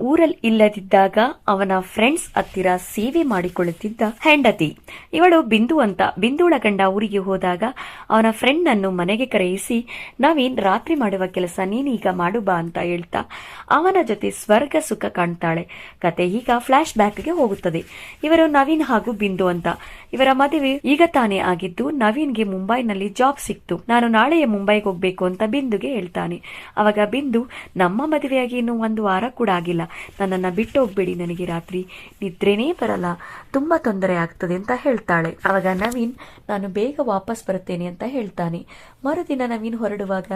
ಊರಲ್ಲಿ ಇಲ್ಲದಿದ್ದಾಗ ಅವನ ಫ್ರೆಂಡ್ಸ್ ಹತ್ತಿರ ಸೇವೆ ಮಾಡಿಕೊಳ್ಳುತ್ತಿದ್ದ ಹೆಂಡತಿ. ಇವಳು ಬಿಂದು ಅಂತ ಬಿಂದುಳ ಗಂಡ ಊರಿಗೆ ಹೋದಾಗ ಅವನ ಫ್ರೆಂಡ್ ಅನ್ನು ಮನೆಗೆ ಕರೆಯಿಸಿ, ನವೀನ್ ರಾತ್ರಿ ಮಾಡುವ ಕೆಲಸ ನೀನೀಗ ಮಾಡು ಬಾ ಅಂತ ಹೇಳ್ತಾ, ಅವನ ಜೊತೆ ಸ್ವರ್ಗ ಸುಖ ಕಾಣ್ತಾಳೆ. ಕತೆ ಈಗ ಫ್ಲಾಶ್ ಬ್ಯಾಕ್ಗೆ ಹೋಗುತ್ತದೆ. ಇವರು ನವೀನ್ ಹಾಗೂ ಬಿಂದು ಅಂತ. ಇವರ ಮದುವೆ ಈಗ ತಾನೇ ಆಗಿದ್ದು, ನವೀನ್ಗೆ ಮುಂಬೈನಲ್ಲಿ ಜಾಬ್ ಸಿಕ್ತು. ನಾನು ನಾಳೆಯೇ ಮುಂಬೈಗೆ ಹೋಗ್ಬೇಕು ಅಂತ ಬಿಂದುಗೆ ಹೇಳ್ತಾನೆ. ಅವಾಗ ಬಿಂದು, ನಮ್ಮ ಮದುವೆಯಾಗಿ ಇನ್ನು ಒಂದು ವಾರ ಕೂಡ ಆಗಿಲ್ಲ. ನನ್ನನ್ನ ಬಿಟ್ಟು ಹೋಗ್ಬೇಡಿ ನನಗೆ ರಾತ್ರಿ. ನಿದ್ರೆನೇ ಬರಲ್ಲ. ತುಂಬಾ ತೊಂದರೆ ಆಗ್ತದೆ ಅಂತ ಹೇಳ್ತಾಳೆ. ಆವಾಗ ನವೀನ್, ನಾನು ಬೇಗ ವಾಪಸ್ ಬರುತ್ತೇನೆ ಅಂತ ಹೇಳ್ತಾನೆ. ಮರುದಿನ ನವೀನ್ ಹೊರಡುವಾಗ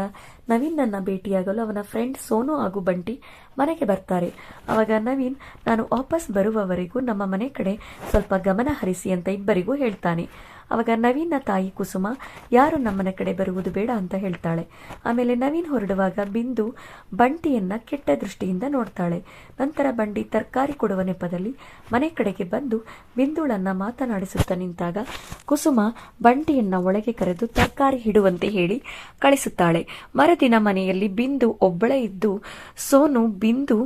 ನವೀನ್ ನನ್ನ ಭೇಟಿಯಾಗಲು ಅವನ ಫ್ರೆಂಡ್ ಸೋನು ಹಾಗೂ ಬಂಟಿ ಮನೆಗೆ ಬರ್ತಾರೆ. ಅವಾಗ ನವೀನ್, ನಾನು ವಾಪಸ್ ಬರುವವರೆಗೂ ನಮ್ಮ ಮನೆ ಕಡೆ ಸ್ವಲ್ಪ ಗಮನ ಹರಿಸಿ ಅಂತ ಇಬ್ಬರಿಗೂ ಹೇಳ್ತಾನೆ. ಅವಾಗ ನವೀನ್ನ ತಾಯಿ ಕುಸುಮ, ಯಾರು ನಮ್ಮನ ಕಡೆ ಬರುವುದು ಬೇಡ ಅಂತ ಹೇಳ್ತಾಳೆ. ಆಮೇಲೆ ನವೀನ್ ಹೊರಡುವಾಗ ಬಿಂದು ಬಂಟಿಯನ್ನ ಕೆಟ್ಟ ದೃಷ್ಟಿಯಿಂದ ನೋಡ್ತಾಳೆ. ನಂತರ ಬಂಡಿ ತರಕಾರಿ ಕೊಡುವ ನೆಪದಲ್ಲಿ ಮನೆ ಕಡೆಗೆ ಬಂದು ಬಿಂದುಳನ್ನ ಮಾತನಾಡಿಸುತ್ತಾ ನಿಂತಾಗ ಕುಸುಮ ಬಂಟಿಯನ್ನ ಒಳಗೆ ಕರೆದು ತರಕಾರಿ ಹಿಡುವಂತೆ ಹೇಳಿ ಕಳಿಸುತ್ತಾಳೆ. ಮರದಿನ ಮನೆಯಲ್ಲಿ ಬಿಂದು ಒಬ್ಬಳೇ ಇದ್ದು ಸೋನು ಬಿಂದು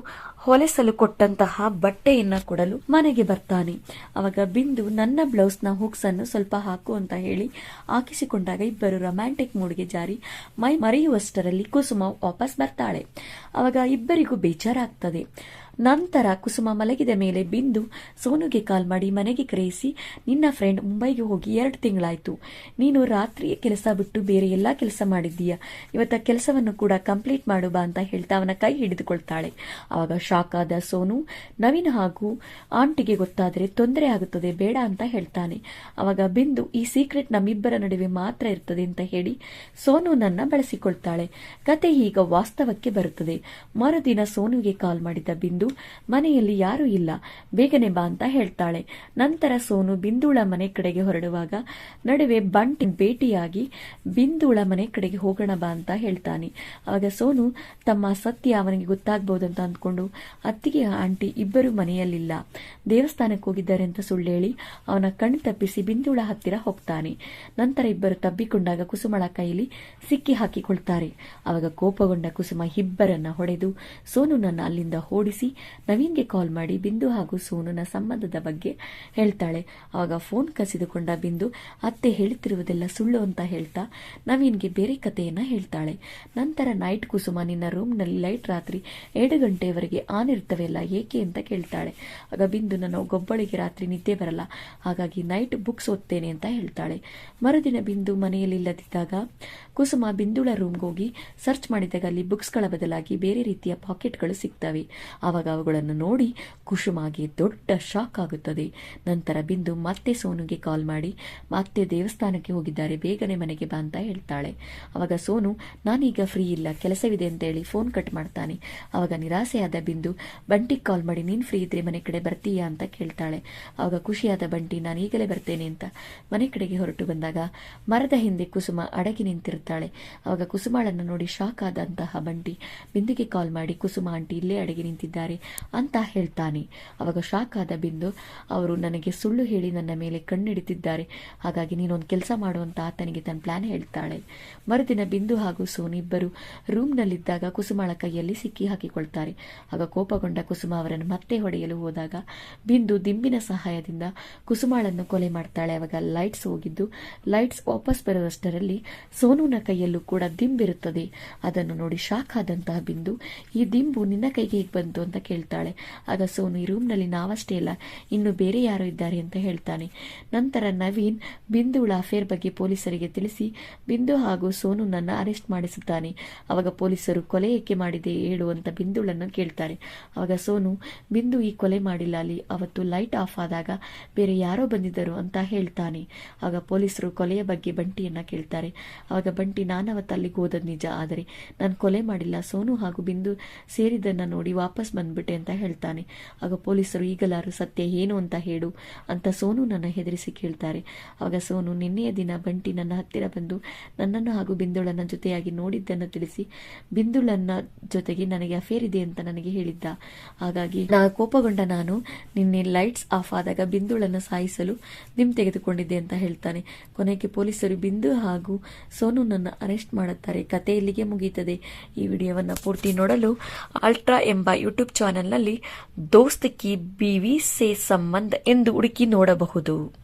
ಹೊಲೆಸಲು ಕೊಟ್ಟಂತಹ ಬಟ್ಟೆಯನ್ನ ಕೊಡಲು ಮನೆಗೆ ಬರ್ತಾನೆ. ಅವಾಗ ಬಿಂದು ನನ್ನ ಬ್ಲೌಸ್ನ ಹುಕ್ಸ್ ಅನ್ನು ಸ್ವಲ್ಪ ಹಾಕು ಅಂತ ಹೇಳಿ ಹಾಕಿಸಿಕೊಂಡಾಗ ಇಬ್ಬರು ರೊಮ್ಯಾಂಟಿಕ್ ಮೂಡ್ಗೆ ಜಾರಿ ಮೈ ಮರೆಯುವಷ್ಟರಲ್ಲಿ ಕುಸುಮ ವಾಪಸ್ ಬರ್ತಾಳೆ. ಅವಾಗ ಇಬ್ಬರಿಗೂ ಬೇಜಾರಾಗ್ತದೆ. ನಂತರ ಕುಸುಮ ಮಲಗಿದ ಮೇಲೆ ಬಿಂದು ಸೋನುಗೆ ಕಾಲ್ ಮಾಡಿ ಮನೆಗೆ ಕರೆಯಿಸಿ, ನಿನ್ನ ಫ್ರೆಂಡ್ ಮುಂಬೈಗೆ ಹೋಗಿ ಎರಡು ತಿಂಗಳಾಯ್ತು. ನೀನು ರಾತ್ರಿಯ ಕೆಲಸ ಬಿಟ್ಟು ಬೇರೆ ಎಲ್ಲಾ ಕೆಲಸ ಮಾಡಿದ್ದೀಯ? ಇವತ್ತ ಕೆಲಸವನ್ನು ಕೂಡ ಕಂಪ್ಲೀಟ್ ಮಾಡು ಬಾ ಅಂತ ಹೇಳ್ತಾ ಅವನ ಕೈ ಹಿಡಿದುಕೊಳ್ತಾಳೆ. ಆವಾಗ ಶಾಕ್ ಆದ ಸೋನು, ನವೀನ್ ಹಾಗೂ ಆಂಟಿಗೆ ಗೊತ್ತಾದರೆ ತೊಂದರೆ ಆಗುತ್ತದೆ, ಬೇಡ ಅಂತ ಹೇಳ್ತಾನೆ. ಆವಾಗ ಬಿಂದು ಈ ಸೀಕ್ರೆಟ್ ನಮ್ಮಿಬ್ಬರ ನಡುವೆ ಮಾತ್ರ ಇರ್ತದೆ ಅಂತ ಹೇಳಿ ಸೋನು ನನ್ನ ಬಳಸಿಕೊಳ್ತಾಳೆ. ಕತೆ ಈಗ ವಾಸ್ತವಕ್ಕೆ ಬರುತ್ತದೆ. ಮರುದಿನ ಸೋನುಗೆ ಕಾಲ್ ಮಾಡಿದ ಬಿಂದು ಮನೆಯಲ್ಲಿ ಯಾರೂ ಇಲ್ಲ. ಬೇಗನೆ ಬಾ ಅಂತ ಹೇಳ್ತಾಳೆ. ನಂತರ ಸೋನು ಬಿಂದುಳ ಮನೆ ಕಡೆಗೆ ಹೊರಡುವಾಗ ನಡುವೆ ಬಂಟಿ ಭೇಟಿಯಾಗಿ ಬಿಂದುಳ ಮನೆ ಕಡೆಗೆ ಹೋಗೋಣ ಬಾ ಅಂತ ಹೇಳ್ತಾನೆ. ಆವಾಗ ಸೋನು ತಮ್ಮ ಸತ್ಯ ಅವನಿಗೆ ಅಂತ ಅಂದ್ಕೊಂಡು ಅತ್ತಿಗೆ ಆಂಟಿ ಇಬ್ಬರು ಮನೆಯಲ್ಲಿಲ್ಲ. ದೇವಸ್ಥಾನಕ್ಕೆ ಹೋಗಿದ್ದಾರೆ ಅಂತ ಸುಳ್ಳೇಳಿ ಅವನ ಕಣ್ಣು ತಪ್ಪಿಸಿ ಬಿಂದುಳ ಹತ್ತಿರ ಹೋಗ್ತಾನೆ. ನಂತರ ಇಬ್ಬರು ತಬ್ಬಿಕೊಂಡಾಗ ಕುಸುಮಳ ಕೈಲಿ ಸಿಕ್ಕಿ ಹಾಕಿಕೊಳ್ತಾರೆ. ಆವಾಗ ಕೋಪಗೊಂಡ ಕುಸುಮ ಇಬ್ಬರನ್ನ ಹೊಡೆದು ಸೋನುನನ್ನ ಅಲ್ಲಿಂದ ಓಡಿಸಿ ನವೀನ್ಗೆ ಕಾಲ್ ಮಾಡಿ ಬಿಂದು ಹಾಗೂ ಸೋನುನ ಸಂಬಂಧದ ಬಗ್ಗೆ ಹೇಳ್ತಾಳೆ. ಆಗ ಫೋನ್ ಕಸಿದುಕೊಂಡ ಬಿಂದು, ಅತ್ತೆ ಹೇಳ್ತಿರುವುದೆಲ್ಲ ಸುಳ್ಳು ಅಂತ ಹೇಳ್ತಾ ನವೀನ್ಗೆ ಬೇರೆ ಕಥೆಯನ್ನ ಹೇಳ್ತಾಳೆ. ನಂತರ ನೈಟ್ ಕುಸುಮ ನಿನ್ನ ರೂಮ್ನಲ್ಲಿ ಲೈಟ್ ರಾತ್ರಿ ಎರಡು ಗಂಟೆಯವರೆಗೆ ಆನ್ ಇರ್ತವೆಲ್ಲ ಏಕೆ ಅಂತ ಕೇಳ್ತಾಳೆ. ಆಗ ಬಿಂದು, ನಾನು ಗೊಬ್ಬಳಿಗೆ ರಾತ್ರಿ ನಿದ್ದೆ ಬರಲ್ಲ, ಹಾಗಾಗಿ ನೈಟ್ ಬುಕ್ಸ್ ಓದ್ತೇನೆ ಅಂತ ಹೇಳ್ತಾಳೆ. ಮರುದಿನ ಬಿಂದು ಮನೆಯಲ್ಲಿಲ್ಲದಿದ್ದಾಗ ಕುಸುಮ ಬಿಂದುಳ ರೂಮ್ಗೆ ಹೋಗಿ ಸರ್ಚ್ ಮಾಡಿದಾಗ ಅಲ್ಲಿ ಬುಕ್ಸ್ಗಳ ಬದಲಾಗಿ ಬೇರೆ ರೀತಿಯ ಪಾಕೆಟ್ಗಳು ಸಿಗ್ತವೆ. ಆವಾಗ ಅವುಗಳನ್ನು ನೋಡಿ ಕುಸುಮಾಗೆ ದೊಡ್ಡ ಶಾಕ್ ಆಗುತ್ತದೆ. ನಂತರ ಬಿಂದು ಮತ್ತೆ ಸೋನುಗೆ ಕಾಲ್ ಮಾಡಿ, ಮತ್ತೆ ದೇವಸ್ಥಾನಕ್ಕೆ ಹೋಗಿದ್ದಾರೆ, ಬೇಗನೆ ಮನೆಗೆ ಬಾ ಅಂತ ಹೇಳ್ತಾಳೆ. ಅವಾಗ ಸೋನು, ನಾನೀಗ ಫ್ರೀ ಇಲ್ಲ, ಕೆಲಸವಿದೆ ಅಂತ ಹೇಳಿ ಫೋನ್ ಕಟ್ ಮಾಡ್ತಾನೆ. ಅವಾಗ ನಿರಾಸೆಯಾದ ಬಿಂದು ಬಂಟಿಗೆ ಕಾಲ್ ಮಾಡಿ, ನೀನು ಫ್ರೀ ಇದ್ರೆ ಮನೆ ಕಡೆ ಬರ್ತೀಯಾ ಅಂತ ಕೇಳ್ತಾಳೆ. ಅವಾಗ ಖುಷಿಯಾದ ಬಂಟಿ, ನಾನು ಈಗಲೇ ಬರ್ತೇನೆ ಅಂತ. ಮನೆ ಕಡೆಗೆ ಹೊರಟು ಬಂದಾಗ ಮರದ ಹಿಂದೆ ಕುಸುಮ ಅಡಗಿ ನಿಂತಿರುತ್ತಾಳೆ ಅವಾಗ ಕುಸುಮಾಳನ್ನು ನೋಡಿ ಶಾಕ್ ಆದಂತಹ ಬಂಟಿ, ಬಿಂದುಗೆ ಕಾಲ್ ಮಾಡಿ, ಕುಸುಮ ಆಂಟಿ ಇಲ್ಲೇ ಅಡಗಿ ನಿಂತಿದ್ದಾರೆ. ಅಂತ ಹೇಳ್ತಾನೆ. ಅವಾಗ ಶಾಕ್ ಆದ ಬಿಂದು, ಅವರು ನನಗೆ ಸುಳ್ಳು ಹೇಳಿ ನನ್ನ ಮೇಲೆ ಕಣ್ಣಿಡಿತಿದ್ದಾರೆ. ಹಾಗಾಗಿ ನೀನೊಂದು ಕೆಲಸ ಮಾಡುವಂತ ಆತನಿಗೆ ತನ್ನ ಪ್ಲಾನ್ ಹೇಳ್ತಾಳೆ. ಮರುದಿನ ಬಿಂದು ಹಾಗೂ ಸೋನಿ ಇಬ್ಬರು ರೂಮ್ನಲ್ಲಿದ್ದಾಗ ಕುಸುಮಾಳ ಕೈಯಲ್ಲಿ ಸಿಕ್ಕಿ ಹಾಕಿಕೊಳ್ತಾರೆ. ಆಗ ಕೋಪಗೊಂಡ ಕುಸುಮ ಅವರನ್ನು ಮತ್ತೆ ಹೊಡೆಯಲು ಹೋದಾಗ ಬಿಂದು ದಿಂಬಿನ ಸಹಾಯದಿಂದ ಕುಸುಮಾಳನ್ನು ಕೊಲೆ ಮಾಡ್ತಾಳೆ. ಅವಾಗ ಲೈಟ್ಸ್ ಹೋಗಿದ್ದು ಲೈಟ್ಸ್ ವಾಪಸ್ ಬರುವಷ್ಟರಲ್ಲಿ ಸೋನುನ ಕೈಯಲ್ಲೂ ಕೂಡ ದಿಂಬಿರುತ್ತದೆ ಅದನ್ನು ನೋಡಿ ಶಾಕ್ ಆದಂತಹ ಬಿಂದು, ಈ ದಿಂಬು ನಿನ್ನ ಕೈಗೆ ಹೇಗೆ ಬಂತು? ಅಂತ ಕೇಳ್ತಾಳೆ. ಆಗ ಸೋನು, ಈ ರೂಮ್ನಲ್ಲಿ ನಾವಷ್ಟೇ ಇಲ್ಲ, ಇನ್ನು ಬೇರೆ ಯಾರೋ ಇದ್ದಾರೆ ಅಂತ ಹೇಳ್ತಾನೆ. ನಂತರ ನವೀನ್ ಬಿಂದುಳ ಅಫೇರ್ ಬಗ್ಗೆ ಪೊಲೀಸರಿಗೆ ತಿಳಿಸಿ, ಬಿಂದು ಹಾಗೂ ಸೋನು ನನ್ನ ಅರೆಸ್ಟ್ ಮಾಡಿಸುತ್ತಾನೆ. ಅವಾಗ ಪೊಲೀಸರು ಕೊಲೆ ಏಕೆ ಮಾಡಿದೆ ಹೇಳು ಅಂತ ಬಿಂದುಳನ್ನು ಕೇಳ್ತಾರೆ. ಅವಾಗ ಸೋನು, ಬಿಂದು ಈ ಕೊಲೆ ಮಾಡಿಲ್ಲ ಅಲ್ಲಿ, ಅವತ್ತು ಲೈಟ್ ಆಫ್ ಆದಾಗ ಬೇರೆ ಯಾರೋ ಬಂದಿದ್ದರು ಅಂತ ಹೇಳ್ತಾನೆ. ಆಗ ಪೊಲೀಸರು ಕೊಲೆಯ ಬಗ್ಗೆ ಬಂಟಿಯನ್ನ ಕೇಳ್ತಾರೆ. ಆವಾಗ ಬಂಟಿ ನಾನು ಹೋದದ್ ನಿಜ, ಆದರೆ ನಾನು ಕೊಲೆ ಮಾಡಿಲ್ಲ. ಸೋನು ಹಾಗೂ ಬಿಂದು ಸೇರಿದ್ದನ್ನ ನೋಡಿ ವಾಪಸ್ ಬಂದ್ಬಿಟ್ಟೆ ಅಂತ ಹೇಳ್ತಾನೆ. ಆಗ ಪೊಲೀಸರು, ಈಗಲಾರು ಸತ್ಯ ಏನು ಅಂತ ಹೇಳು ಅಂತ ಸೋನು ನನ್ನ ಹೆದರಿಸಿ ಕೇಳ್ತಾರೆ. ಆಗ ಸೋನು ನಿನ್ನೆಯ ದಿನ ಬಂಟಿ ನನ್ನ ಹತ್ತಿರ ಬಂದು ನನ್ನನ್ನು ಹಾಗೂ ಬಿಂದುಳನ್ನ ಜೊತೆಯಾಗಿ ನೋಡಿದ್ದನ್ನು ತಿಳಿಸಿ, ಬಿಂದುಳನ್ನ ಜೊತೆಗೆ ನನಗೆ ಅಫೇರ್ ಇದೆ ಅಂತ ನನಗೆ ಹೇಳಿದ್ದ. ಹಾಗಾಗಿ ನಾ ಕೋಪಗೊಂಡ ನಾನು ನಿನ್ನೆ ಲೈಟ್ಸ್ ಆಫ್ ಆದಾಗ ಬಿಂದುಳನ್ನು ಸಾಯಿಸಲು ನಿಮ್ ತೆಗೆದುಕೊಂಡಿದ್ದೆ ಅಂತ ಹೇಳ್ತಾನೆ. ಕೊನೆಗೆ ಪೊಲೀಸರು ಬಿಂದು ಹಾಗೂ ಸೋನು ನನ್ನ ಅರೆಸ್ಟ್ ಮಾಡುತ್ತಾರೆ. ಕತೆ ಇಲ್ಲಿಗೆ ಮುಗೀತದೆ ಈ ವಿಡಿಯೋವನ್ನು ಪೂರ್ತಿ ನೋಡಲು ಅಲ್ಟ್ರಾ ಎಂಬ ಚಾನೆಲ್ನಲ್ಲಿ ದೋಸ್ತ್ ಕಿ ಬಿವಿ ಸೇ ಸಂಬಂಧ ಎಂದು ಹುಡುಕಿ ನೋಡಬಹುದು.